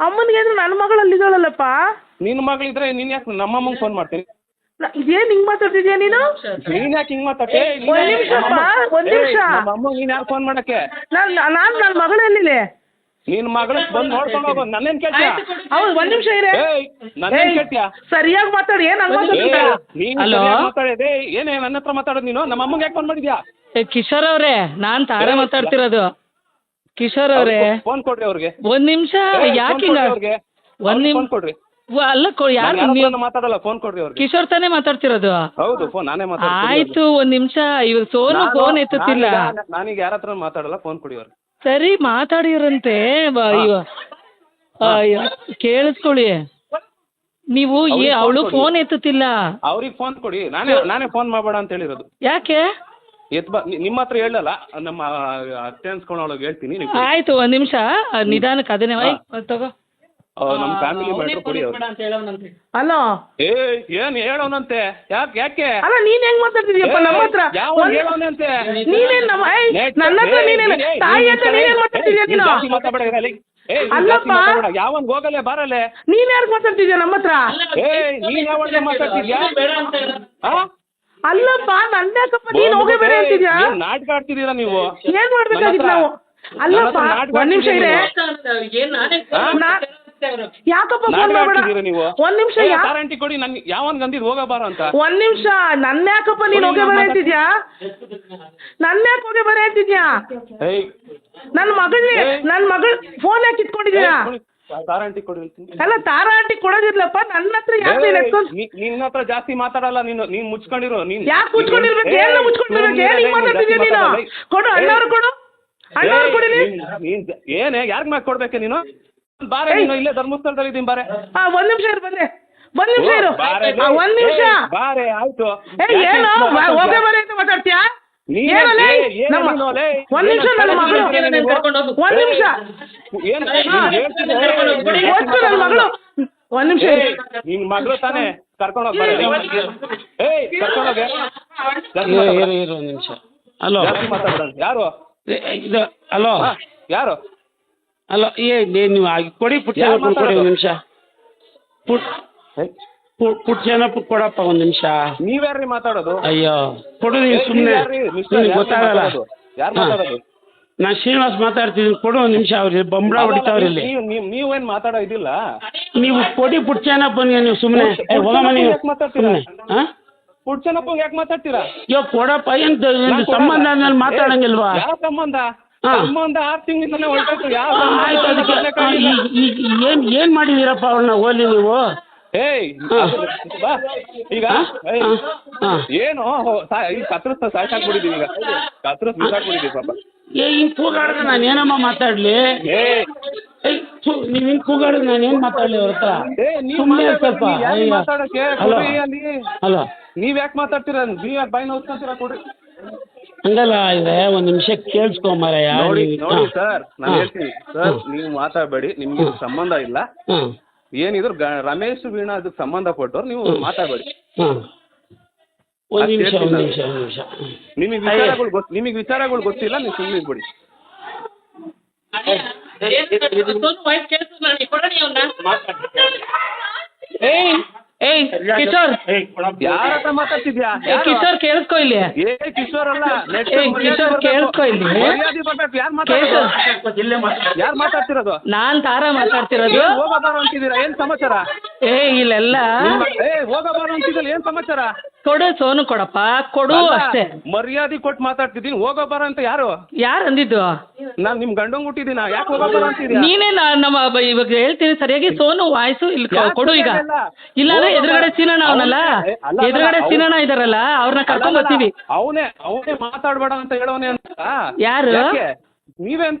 ಅಮ್ಮನಿಗೆ ಅಂದ್ರೆ ನನ್ನ ಮಗಳಲ್ಲಿದ್ದಾಳಲ್ಲಪ್ಪ ನಿನ್ನ ಮಗಳಿದ್ರೆ ನೀನ್ ಯಾಕೆ ನಮ್ಮ ಅಮ್ಮಂಗೆ ಫೋನ್ ಮಾಡ್ತೀನಿ ನ- ಇದೇನ್ ಹಿಂಗ್ ಮಾತಾಡ್ತಿದ್ಯಾ ನೀನು? ನೀನ್ ಯಾಕೆ ಹಿಂಗ್ ಮಾತಾಡ್ತಿ ಒಂದ್ ನಿಮಿಷಪ್ಪ, ಒಂದ್ ನಿಮಿಷ. ನಮ್ಮ ಅಮ್ಮ ನೀನ್ ಯಾರು ಫೋನ್ ಮಾಡಕ್ಕೆ? ನಾನು ನನ್ನ ನನ್ನ ಅಲ್ಲಿ ನಿನ್ ಮಗಳ ಬಂದು ನೋಡ್ಕೊಂಡು ಹೋಗು ನನ್ನೇನ್ ಕೇಳ್ತೀಯ? ಹೌದು ಒಂದ್ ನಿಮಿಷ ಇರೇ. ಏಯ್ ನನ್ನೇನ್ ಕೇಳ್ತೀಯ? ಸರಿಯಾಗಿ ಮಾತಾಡಿ ಏನ್ ಹಂಗ್ ಏಯ್, ಮಾತಾಡ್ತಿದ್ಯಾ ನೀನ್? ಸರಿಯಾಗ್ ಮಾತಾಡಿದೆ. ಏನೇ ನನ್ನ ಹತ್ರ ಮಾತಾಡೋದು ನೀನು? ನಮ್ಮ ಅಮ್ಮಂಗೆ ಯಾಕೆ ಫೋನ್ ಮಾಡಿದ್ಯಾ? ಏ ಕಿಶೋರ್ ಅವರೇ ನಾನ್ ತಾರೆ ಮಾತಾಡ್ತಿರೋದು. ಕಿಶೋರ್ ಅವರೇ. ಫೋನ್ ಕೊಡ್ರಿ ಅವ್ರಿಗೆ. ಒಂದ್ ನಿಮಿಷ ಯಾಕೆ ಹಿಂಗ? ಒಂದ್ ನಿಮ್ ಫೋನ್ ಕೊಡ್ರಿ. ವ- ಅಲ್ಲ ಕೊ- ಯಾರು ನೀವು ಮಾತಾಡಲ್ಲ ಫೋನ್ ಕೊಡ್ರಿ ಅವ್ರಿಗೆ. ಕಿಶೋರ್ ತಾನೇ ಮಾತಾಡ್ತಿರೋದು? ಹೌದು ಫೋನ್ ನಾನೇ ಮಾತಾಡ್ತೀನಿ ಆಯ್ತು ಒಂದ್ ನಿಮಿಷ ಇವ್ರ ಸೋನು ಫೋನ್ ಎತ್ತುತ್ತಿಲ್ಲ. ನಾನೀಗ ಯಾರ ಹತ್ರ ಮಾತಾಡಲ್ಲ ಫೋನ್ ಕೊಡಿ ಅವ್ರಿಗೆ. ಸರಿ ಮಾತಾಡಿರಂತೆ ಬ- ಇವ- ಅಯ್ಯೋ, ಕೇಳಿಸ್ಕೊಳ್ಳಿ. ನೀವು ಅವ್ರಿಗೆ phone ಅವಳು ಕೊಡಿ. ಫೋನ್ ಎತ್ತುತ್ತಿಲ್ಲ. ಅವ್ರಿಗೆ ಫೋನ್ ಕೊಡಿ. ನಾನೇ ನಾನೇ ಫೋನ್ ಮಾಡಬೇಡ ಅಂತ ಹೇಳಿರೋದು. ಯಾಕೆ? ಎತ್ ಬಾ ನಿಮ್ಮ ಹತ್ರ ಹೇಳಲ್ಲ ನಮ್ಮ ಅತ್ತೆ ಅನ್ಸ್ಕೊಳೊಳಗೆ ಹೇಳ್ತೀನಿ ನೀವು ಕೊಡಿ. ಆಯ್ತು ಒಂದ್ ನಿಮಿಷ ನಿಧಾನಕ್ಕೆ ಅದನ್ನೇ ವೈ, ತಗೋ. ಆ, ನಮ್ಮ ಫ್ಯಾಮಿಲಿ ಮ್ಯಾಟ್ರ್ ಕೊಡಿ ಅವ್ರು. ಅಲೋ? ಏ ಏನ್ ಹೇಳೋನಂತೆ? ಯಾಕೆ ಯಾಕೆ? ಅಲ್ಲ ನೀನ್ ಹೆಂಗ್ ಮಾತಾಡ್ತಿದ್ಯಪ್ಪ ನಮ್ಮ ಹತ್ರ? ಯಾವ ಒಂದ್- ಹೇಳೋನಂತೆ? ನೀನೇನ್ ನಮ್ಮ ಏಯ್, ನನ್ನ ಹತ್ರ ನೀನೇನ್ ತಾಯಿ ಅಂತ ನೀನೇನ್ ಮಾತಾಡ್ತಿದ್ಯಾ ನೀನು ಅಲ್ಲಪ್ಪ. ಯಾವನ್ ಹೋಗಲೆ ಬಾರಲೆ ನೀನ್ ಯಾರ್ಗ್ ಮಾತಾಡ್ತಿದ್ಯಾ ನಮ್ಮ ಹತ್ರ? ಏ ನೀನ್ ಯಾವಾಗ ಮಾತಾಡ್ತಿದ್ಯಾ? ಆ? ಅಲ್ಲಪ್ಪ ನನ್ ಯಾಕಪ್ಪ? ನೀನ್ ಹೋಗೇ ಬೇರೆ ಅಂತಿದ್ಯಾ? ಏನ್ ನಾಟಕ ಆಡ್ತಿದ್ದೀರಾ ನೀವು? ಏನ್ ಮಾಡ್ಬೇಕಾಗಿತ್ತು ನಾವು? ಅಲ್ಲಪ್ಪ ಒಂದ್ ನಿಮಿಷ ಇದೆ ಆ? ನಾ- ಯಾಕಪ್ಪ ಫೋನ್ ನಾಟಕ ಮಾಡ್ಬೇಡ? ಆಡ್ತಿದ್ದೀರಾ ನೀವು? ಒಂದ್ ನಿಮಿಷ ಏ, ಯಾ ಗ್ಯಾರಂಟಿ ಕೊಡಿ ನನ್ ಯಾವನ್ ಗಂದಿದ್ ಹೋಗಬಾರ ಅಂತ? ಒಂದ್ ನಿಮಿಷ ನನ್ನ ಯಾಕಪ್ಪ ನೀನ್ ಹೋಗೇ ಬರ ಅಂತಿದ್ಯಾ? ನನ್ನ ಯಾಕೆ ಹೋಗೇ ಬರ ಅಂತಿದ್ಯಾ? ಏಯ್. ನನ್ನ ನನ್ ಏಯ್. ನನ್ನ ಮಗಳು ಫೋನ್ ಯಾಕೆ ಇಟ್ಕೊಂಡಿದ್ಯಾ ಗ್ಯಾರಂಟಿ ಕೊಡಿ ಅಲ್ಲ ತಾರಾ ಕೊಡೋದಿಲ್ಲಪ್ಪ ಕೊಡೋದಿರ್ಲಪ್ಪ. ನನ್ನ ಹತ್ರ ಯಾಕೆ ನಿನ್ನತ್ರ ಎತ್ಕೊಂಡ್ ನಿನ್ನ ಹತ್ರ ಜಾಸ್ತಿ ಮಾತಾಡಲ್ಲ ನೀನು ನೀನ್ ಮುಚ್ಕೊಂಡಿರು ನೀನ್ ಯಾಕೆ ಮುಚ್ಕೊಂಡಿರ್ಬೇಕು? ಏನ್ ಮುಚ್ಕೊಂಡಿರ್ಬೇಕು ಏನ್ ಮಾತಾಡ್ತಿದ್ಯಾ ನೀನು? ಕೊಡು ಅಣ್ಣವ್ರು ಕೊಡು. ಅಣ್ಣವ್ರು ಕೊಡಿಲಿ. ಏನೇ ಯಾರಿಗೆ ಮ್ಯಾಕ್ ಕೊಡ್ಬೇಕು ನೀನು? ಬಾರೆ ನೀನು ಇಲ್ಲೇ ಧರ್ಮಸ್ಥಳದಲ್ಲಿ ಇದೀನಿ ಬಾರೆ. ಆ ಒಂದ್ ನಿಮಿಷ ಇರು ಬಂದೆ ಒಂದ್ ನಿಮಿಷ ಇರು. ಬಾರೆ ಒಂದ್ ನಿಮಿಷ. ಬಾರೆ ಆಯ್ತು. ಏನು ಹೋಗೇ ಮಾತಾಡ್ತೀಯ? ಅಂತ ಮಾತಾಡ್ತೀಯಾ? ಒಂದ್ ನಿಮಿಷ ನನ್ನ ಮಗಳು ಒಂದ್ ನಿಮಿಷ. ನನ್ನ ಮಗಳು. ಒಂದ್ ನಿಮಿಷ ನಿನ್ ಮಗಳು ತಾನೇ ಕರ್ಕೊಂಡು ಏಯ್ ಕರ್ಕೊಂಡು ಇರು. ಇರು ಒಂದು ನಿಮಿಷ. ಹಲೋ. ಯಾರು? ಇದು ಹಲೋ. ಯಾರು? ಹಲೋ ಏ ನೀವು ಆಗಿ ಕೊಡಿ ಪುಟ್ಟ ಕೊಡಿ? ಒಂದು ನಿಮಿಷ. ಪುಟ್ ಪುಟ್ ಜನ ಕೊಡಪ್ಪ ಒಂದು ನಿಮಿಷ. ನೀವ್ಯಾರ್ರಿ ಮಾತಾಡೋದು? ಅಯ್ಯೋ ಕೊಡು ನೀನು ಸುಮ್ನೆ. ಸುಮ್ಮನೆ ನಿನಗೆ ಗೊತ್ತಾಗಲ್ಲ? ಯಾರ್. ಮಾತಾಡೋದು? ನಾ ಶ್ರೀನಿವಾಸ್ ಮಾತಾಡ್ತಿದ್ದೀನಿ. ಕೊಡು ಒಂದು ನಿಮಿಷ ಅವ್ರಿ ಬಂಬಳ ಹೊಡಿತಾವ್ರಿ ಇಲ್ಲಿ. ನೀವು ನೀವು ನೀವೇನ್ ಮಾತಾಡೋ ಇದಿಲ್ಲ? ನೀವು ಕೊಡಿ ಪುಟ್ಟ ಜನಪ್ಪನಿಗೆ ನೀವು ಸುಮ್ಮನೆ ಹೋಗಮ್ಮ ನೀವು. ಯಾಕ್ ಮಾತಾಡ್ತೀರಾ? ಸುಮ್ಮನೆ ಹಾಂ ಪುಡ್ಚನಪ್ಪ ಯಾಕೆ ಮಾತಾಡ್ತೀರಾ? ಅಯ್ಯೋ ಕೊಡಪ್ಪ ಏನು ಸಂಬಂಧ? ಮಾತಾಡಂಗಿಲ್ವಾ? ಯಾವ ಸಂಬಂಧ. ಸಂಬಂಧ ಆರು ಹೊರಟು ಯಾವ ಆಯ್ತು ಅದಕ್ಕೆ ಏನು ಏನು ಮಾಡಿದ್ದೀರಪ್ಪ ಅವ್ರನ್ನ ಹೋಲಿ ನೀವು? ಏಯ್. ಬಾ. ಈಗ. ಏನು? ಈಗ ಕತ್ರಸ್ ಸಾಯ್ಸಾಕ್ಬಿಟ್ಟಿದೀವಿ ಈಗ. ಕತ್ರಸ್ ಬಿಸಾಕ್ಬಿಟ್ಟಿದೀವಿ ಪಾಪ. ಏ ಹಿಂಗೆ ಕೂಗಾಡಿದ್ರೆ ನಾನು ಏನಮ್ಮ ಮಾತಾಡಲಿ? ಏ. ಥು, ನೀವ್ ಹಿಂಗ್ ಕೂಗಾಡಿದ್ರೆ ನಾನು ಏನು ಮಾತಾಡ್ಲಿ ಅವ್ರ ಹತ್ರ? ಸುಮ್ಮನೆ ಸ್ವಲ್ಪ ಹಲೋ. ಹಲೋ. ನೀವ್ ಯಾಕೆ ಮಾತಾಡ್ತೀರ? ನೀವ್ ಯಾಕೆ ಬಾಯಿ ನೋಡ್ಕೊಂತೀರಾ ಕೊಡ್ರಿ ಹಂಗಲ್ಲ ಇದೆ ಒಂದ್ ನಿಮಿಷ ಕೇಳಿಸ್ಕೊ ಮಾರಾಯ. ನೋಡಿ ನೋಡಿ ಸರ್ ನಾನು. ಹೇಳ್ತೀನಿ. ಸರ್ ನೀವು ಮಾತಾಡಬೇಡಿ. ನಿಮ್ಗೆ ಸಂಬಂಧ ಇಲ್ಲ. ಏನಿದ್ರು ಗ- ರಮೇಶ್ ವೀಣಾ ಅದಕ್ಕೆ ಸಂಬಂಧಪಟ್ಟವ್ರು ನೀವು ಮಾತಾಡಬೇಡಿ ಹಾ ಒಂದು ನಿಮಿಷ ಒಂದು ನಿಮಿಷ ಒಂದು ನಿಮಿಷ ನಿಮಗೆ ವಿಚಾರಗಳು ಗೊತ್ತು ನಿಮಗೆ ವಿಚಾರಗಳು ಗೊತ್ತಿಲ್ಲ ನೀವು ಸುಮ್ಮನೆ ಬಿಡಿ ಏಯ್ ಕಿಶೋರ್. ಯಾರ ಹತ್ರ ಮಾತಾಡ್ತಿದ್ಯಾ? ಏ, ಕಿಶೋರ್ ಕೇಳಿಸ್ಕೊ ಇಲ್ಲಿ. ಏ ಕಿಶೋರ್ ಅಲ್ಲ next ಏ, ಮರ್ಯಾದೆ ಕಿಶೋರ್ ಬರ್ಬೇಕು. ಕೇಳಿಸ್ಕೊ ಇಲ್ಲಿ. ಮರ್ಯಾದೆ ಬರ್ಬೇಕು. ಯಾರು ಮಾತಾಡೋದು ಯಾರು ಮಾತಾಡ್ತಿರೋದು? ನಾನ್ ತಾರ ಮಾತಾಡ್ತಿರೋದು. ಏನ್ ಹೋಗಬಾರ ಅಂತಿದ್ದೀರಾ? ಏನ್ ಸಮಾಚಾರ? ಏ ಇಲ್ಲೆಲ್ಲ ಏ ಹೋಗಬಾರ ಅಂತಿದ್ದಲ್ಲ ಏನ್ ಸಮಾಚಾರ? ಕೊಡು ಸೋನು ಕೊಡಪ್ಪ. ಕೊಡು ಅಷ್ಟೇ. ಮರ್ಯಾದೆ ಕೊಟ್ಟು ಮಾತಾಡ್ತಿದ್ದೀನಿ. ಬರ ಅಂತ ಯಾರು? ಯಾರು ಅಂದಿದ್ದು? ನಾನು ನಿಮ್ ಗಂಡಂಗ್ ಹುಟ್ಟಿದ್ದೀನ? ಯಾಕೆ ಬರ ಅಂತಿದ್ಯಾ? ನೀನೇ ನಾ- ನಮ್ಮ ಬ- ಇವಾಗ ಹೇಳ್ತೀನಿ ಸರಿಯಾಗಿ. ಸೋನು ವಾಯ್ಸು ಇಲ್ಲಿ ಕೊ- ಯಾಕ್ ಕೊಡು ಈಗ. ಇಲ್ಲ? ಇಲ್ಲಾಂದ್ರೆ ಹೋಗು ಎದುರುಗಡೆ. ಸೀನಣ್ಣ ಅವನಲ್ಲ? ಅಲ್ಲ, ಅಲ್ಲ, ಎದುರುಗಡೆ ಅವ್ನು- ಸೀನಣ್ಣ ಇದಾರಲ್ಲ ಅವ್ರನ್ನ ಕರ್ಕೊಂಡ್ ಬರ್ತೀವಿ. ಅವನೇ ಅವನೇ ಮಾತಾಡ್ಬೇಡ ಅಂತ ಹೇಳೋನೆ ಅಂತ. ಯಾರು? ಯಾಕೆ? ನೀವೇ ಅಂತ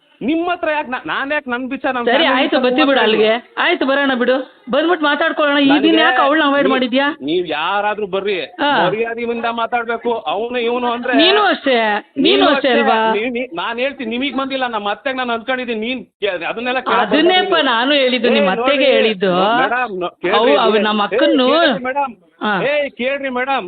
ನಿಮ್ಮ ಹತ್ರ ಯಾಕೆ ನಾನ್ ಯಾಕೆ ನನ್ ವಿಚಾರ ನಮ್ ಸರಿ ಆಯ್ತು ಬತ್ತಿ ಬಿಡು ಅಲ್ಲಿಗೆ. ಆಯ್ತು ಬರೋಣ ಬಿಡು. ಬಂದ್ಬಿಟ್ಟು ಮಾತಾಡ್ಕೊಳ್ಳೋಣ. ಈ ದಿನ ಯಾಕೆ ಅವಳನ್ನ ಅವಾಯ್ಡ್ ಮಾಡಿದ್ಯಾ? ನೀವ್ ಯಾರಾದ್ರೂ ಬರ್ರಿ. ಮರ್ಯಾದಿಂದ ಮರ್ಯಾದೆಯಿಂದ ಮಾತಾಡ್ಬೇಕು. ಅವನು ಇವನು ಅಂದ್ರೆ ನೀನು ಅಷ್ಟೇ. ನೀನು ಅಷ್ಟೇ ಅಲ್ವಾ? ನಾನ್ ಹೇಳ್ತೀನಿ ನಿಮಗ್ ಬಂದಿಲ್ಲ ನಮ್ಮ ಅತ್ತೆಗ್ ನಾನು ಅನ್ಕೊಂಡಿದ್ದೀನಿ ನೀನ್ ಅದನ್ನೆಲ್ಲ ಅದನ್ನೇಪ್ಪ ನಾನು ಹೇಳಿದ್ದು ನಿಮ್ಮ ಅತ್ತೆಗೆ ಹೇಳಿದ್ದು. ಅವು ನಮ್ಮ ಅಕ್ಕನ್ನು ಕೇಳ್ರಿ ಮೇಡಮ್. ಹಾ. ಏ ಕೇಳ್ರಿ ಮೇಡಮ್.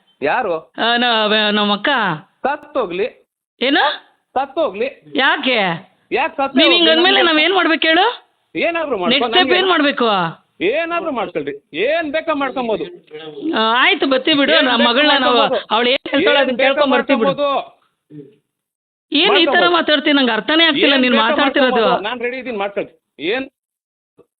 ಯಾರು? ಆ, ನ- ನಮ್ಮ ಅಕ್ಕ. ಸತ್ತೋಗ್ಲಿ. ಏನು? ಸತ್ತೋಗ್ಲಿ. ಯಾಕೆ? ಯಾಕೆ ಸತ್ತ ನೀವ್ ಹಿಂಗ್ ಅಂದ್ಮೇಲೆ ನಾವ್ ಏನ್ ಮಾಡ್ಬೇಕು ಹೇಳು? ಏನಾದ್ರು ನೆಕ್ಸ್ಟ್ ಸ್ಟೆಪ್ ಮಾಡ್ಕೊ ಏನ್ ಮಾಡ್ಬೇಕು? ಏನಾದ್ರು ಮಾಡ್ಕೊಳ್ರಿ. ಏನ್ ಬೇಕಾ ಮಾಡ್ಕೊಬೋದು. ಆ, ಆಯ್ತು ಬತ್ತಿ ಬಿಡು. ಏನ್ ನಮ್ಮ ಬೇಕಾ ಮಗಳನ್ನ ನಾವು ಮಾಡ್ಕೊಬೋದು. ಅವಳು ಏನ್ ಹೇಳ್ತಾಳೆ ಏನ್ ಅದನ್ನ ಬೇಕಾ ಕೇಳ್ಕೊಂಡ್ ಬರ್ತೀವಿ ಬಿಡು. ಮಾಡ್ಕೊಬೋದು. ಏನ್ ಈ ತರ. ಮಾತಾಡ್ತೀನಿ ನಂಗೆ ಅರ್ಥನೇ ಆಗ್ತಿಲ್ಲ ಏನ್ ನೀನ್ ಬೇಕಾ ಮಾತಾಡ್ತಿರೋದು. ಮಾಡ್ಕೊಬೋದು. ನಾನ್ ರೆಡಿ ಇದೀನಿ ಮಾಡ್ಕೊಳ್ರಿ. ಏನ್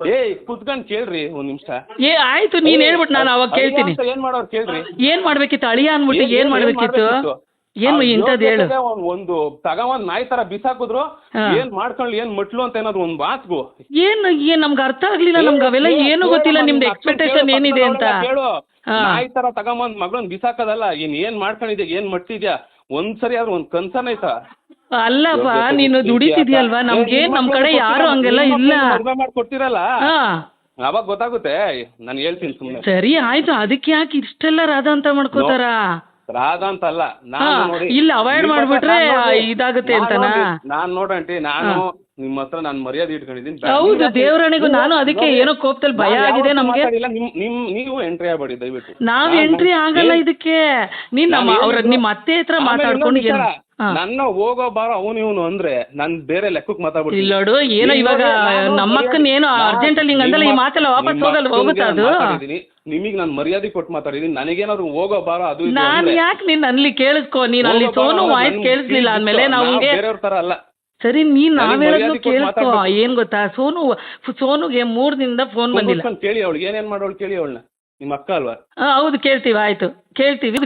ಏ ಕುತ್ಕೊಂಡ್ ಕೇಳ್ರಿ ಒಂದ್ ನಿಮಿಷ. ಏ ಆಯ್ತು ನೀನ್ ಹೇಳ್ಬಿಟ್ಟು ನಾನು ಅವಾಗ ಕೇಳ್ತೀನಿ. ಏನ್ ಮಾಡೋರು ಕೇಳ್ರಿ. ಏನ್ ಮಾಡ್ಬೇಕಿತ್ತು? ಅಳಿಯ ಅನ್ಬಿಟ್ಟು ಏನ್ ಮಾಡ್ಬೇಕಿತ್ತು? ಏನ್ ಇಂಥದ್ ಹೇಳು. ಒಂದ್- ಒಂದು ತಗೊಂಡ್ ನಾಯಿ ತರ ಬಿಸಾಕಿದ್ರು. ಏನ್ ಮಾಡ್ಕೊಳ್ಳಿ ಏನ್ ಮಟ್ಲು ಅಂತ ಏನಾದ್ರು ಒಂದ್ ಮಾತ್ಗು. ಏನ್ ಏನ್ ನಮ್ಗೆ ಅರ್ಥ ಆಗ್ಲಿಲ್ಲ ನಮ್ಗೆ ಅವೆಲ್ಲ ಏನು ಗೊತ್ತಿಲ್ಲ ನಿಮ್ದು ಎಕ್ಸ್ಪೆಕ್ಟೇಷನ್ ಏನಿದೆ ಅಂತ. ಹೇಳು ನಾಯಿ ತರ ತಗೊಂಬಂದ್ ಮಗಳನ್ ಬಿಸಾಕದಲ್ಲ ಏನ್ ಏನ್ ಮಾಡ್ಕೊಂಡಿದ್ಯಾ ಏನ್ ಮಟ್ಟಿದ್ಯಾ ಒಂದ್ಸರಿ ಆದ್ರೂ ಒಂದ್ ಕನ್ಸನ್ ಆಯ್ತಾ ಅಲ್ಲಪ್ಪ ನೀನು ದುಡಿತಿದ್ಯಲ್ವಾ? ನಮ್ಗೆ ನಮ್ ಕಡೆ ಯಾರು ಹಂಗೆಲ್ಲ ಇಲ್ಲ. ಮದ್ವೆ ಮಾಡ್ಕೊಡ್ತೀರಲ್ಲ? ಹಾ. ಅವಾಗ ಗೊತ್ತಾಗುತ್ತೆ. ನಾನು ಹೇಳ್ತೀನಿ ಸುಮ್ಮನೆ ಸರಿ ಆಯ್ತು. ಅದಕ್ಕೆ ಯಾಕೆ ಇಷ್ಟೆಲ್ಲ ರಾಧ ಅಂತ ಮಾಡ್ಕೋತಾರ? ರಾಧಾ ಅಂತ ಅಲ್ಲ ನಾನು ನೋಡಿ ಇಲ್ಲ ಅವಾಯ್ಡ್ ಮಾಡ್ಬಿಟ್ರೆ ಇದಾಗುತ್ತೆ ಅಂತನಾ? ನಾನ್ ನೋಡಂಟಿ ನಾನು ನಿಮ್ಮ ಹತ್ರ ನಾನು ಮರ್ಯಾದೆ ಇಟ್ಕೊಂಡಿದ್ದೀನಿ. ಹೌದು ದೇವರಣಿಗೂ ನಾನು ಅದಕ್ಕೆ ಏನೋ ಕೋಪದಲ್ಲಿ ಭಯ ಆಗಿದೆ ನಮ್ಗೆ. ನಿಮ್ ನಿಮ್ ನೀವು ಎಂಟ್ರಿ ಆಗ್ಬೇಡಿ ದಯವಿಟ್ಟು. ನಾವ್ ಎಂಟ್ರಿ ಆಗಲ್ಲ ಇದಕ್ಕೆ. ನೀನ್ ನಮ್ಮ ಅವ್ರ ನಿಮ್ಮ ಅತ್ತೆ ಹತ್ರ ಮಾತಾಡ್ಕೊಂಡು ನನ್ನ ಹೋಗೋ ಬಾರ ಅವನು ಇವನು ಅಂದ್ರೆ ನನ್ ಬೇರೆ ಲೆಕ್ಕಕ್ಕೆ ಮಾತಾಡ್ಬಿಡ್ತೀನಿ. ಇಲ್ಲೋಡು ಏನೋ ಇವಾಗ ನಮ್ಮಕ್ಕನ್ ಏನೋ ಅರ್ಜೆಂಟ್ ಅಲ್ಲಿ ಹಿಂಗಂದಲ್ಲ ಈ ಮಾತೆಲ್ಲ ವಾಪಸ್ ಹೋಗಲ್ಲ ಹೋಗುತ್ತಾ ಅದು? ನಿಮಗೆ ನಾನು ಮರ್ಯಾದೆ ಕೊಟ್ಟು ಮಾತಾಡಿದೀನಿ ನನಗೇನಾದ್ರು ಹೋಗೋ ಬಾರ ಅದು ನಾನು ಯಾಕೆ ನೀನ್ ಅಲ್ಲಿ ಕೇಳಿಸ್ಕೋ? ನೀನ್ ಅಲ್ಲಿ ಸೋನು ವಾಯ್ಸ್ ಕೇಳಿಸ್ಲಿಲ್ಲ ಅಂದ್ಮೇಲೆ. ನಾವು ಬೇರೆಯವ್ರ ತರ ಅಲ್ಲ. ಸರಿ ನೀನ್ ನಾವ್ ಹೇಳೋದು ಕೇಳಿಸ್ಕೊ. ಏನ್ ಗೊತ್ತಾ? ಸೋನು ಸೋನುಗೆ ಮೂರ್ ದಿನದ ಫೋನ್ ಬಂದಿಲ್ಲ. ಕೇಳಿ ಅವಳಿಗೆ. ಏನೇನ್ ಮಾಡೋಳು ಕೇಳಿ ಅವಳನ್ನ. ನಿಮ್ಮ ಅಕ್ಕ ಅಲ್ವಾ? ಹೌದು ಕೇಳ್ತೀವಿ ಆಯ್ತು. ಕೇಳ್ತೀವಿ